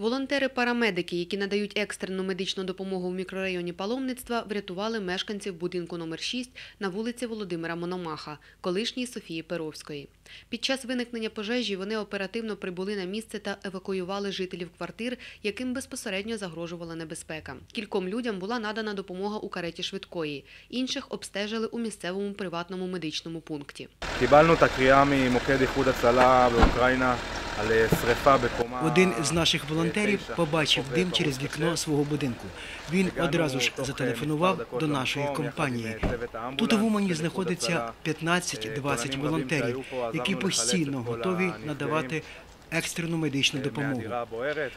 Волонтери-парамедики, які надають екстрену медичну допомогу в мікрорайоні паломництва, врятували мешканців будинку номер 6 на вулиці Володимира Мономаха, колишній Софії Перовської. Під час виникнення пожежі вони оперативно прибули на місце та евакуювали жителів квартир, яким безпосередньо загрожувала небезпека. Кільком людям була надана допомога у кареті швидкої. Інших обстежили у місцевому приватному медичному пункті. Кібальну такріями мокеди худа цала в Україна. Один з наших волонтерів побачив дим через вікно свого будинку. Він одразу ж зателефонував до нашої компанії. Тут в Умані знаходиться 15-20 волонтерів, які постійно готові надавати екстрену медичну допомогу.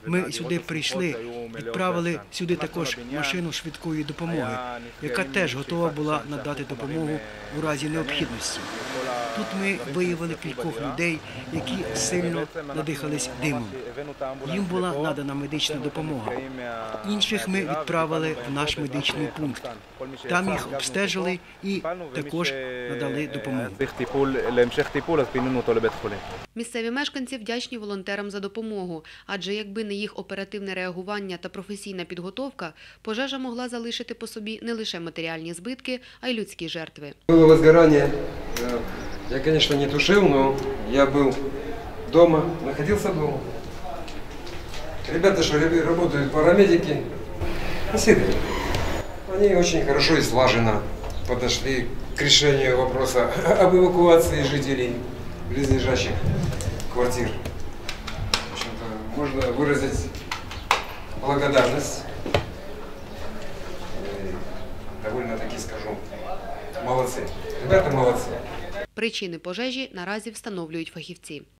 Ми сюди прийшли, відправили сюди також машину швидкої допомоги, яка теж готова була надати допомогу у разі необхідності. Тут ми виявили кількох людей, які сильно надихались димом. Їм була надана медична допомога. Інших ми відправили в наш медичний пункт. Там їх обстежили і також надали допомогу. Місцеві мешканці вдячні волонтерам за допомогу, адже якби не їх оперативне реагування та професійна підготовка, пожежа могла залишити по собі не лише матеріальні збитки, а й людські жертви. Було возгорання е, Я, конечно, не тушил, но я был дома, находился дома. Ребята, что работают парамедики, спасибо. Они очень хорошо и слаженно подошли к решению вопроса об эвакуации жителей близлежащих квартир. В общем-то, можно выразить благодарность. Довольно-таки скажу, молодцы. Ребята молодцы. Причини пожежі наразі встановлюють фахівці.